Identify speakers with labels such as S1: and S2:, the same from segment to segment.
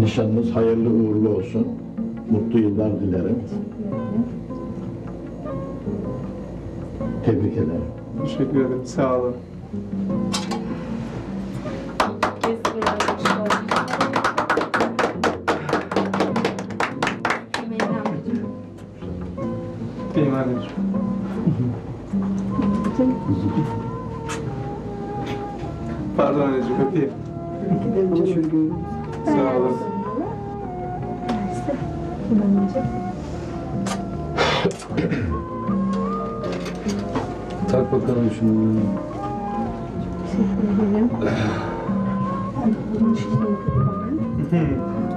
S1: Nişanınız hayırlı uğurlu olsun. Mutlu yıllar dilerim. Tebrik ederim.
S2: Teşekkür ederim. Sağ olun. Benim anneciğim. Pardon anneciğim öpeyim. Sağ olun.
S3: Tak bakalım şunu.
S2: Teşekkür ederim.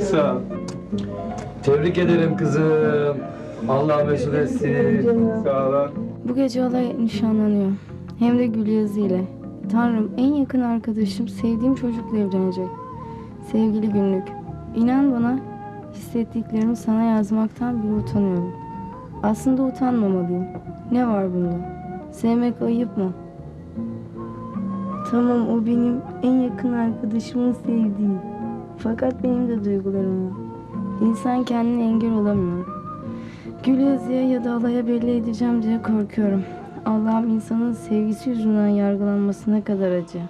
S2: Sağ ol.
S3: Tebrik ederim kızım. Allah mesut etsin.
S2: Sağ olun.
S4: Bu gece olay nişanlanıyor. Hem de gül yazı ile. Tanrım en yakın arkadaşım sevdiğim çocukla evlenecek. Sevgili günlük. İnan bana hissettiklerimi sana yazmaktan bile utanıyorum. Aslında utanmamalıyım. Ne var bunda? Sevmek ayıp mı? Tamam o benim en yakın arkadaşımın sevdiği. Fakat benim de duygularım var. İnsan kendine engel olamıyor. Gül yazıya ya da alaya belli edeceğim diye korkuyorum. Allah'ım insanın sevgisi yüzünden yargılanmasına kadar acı.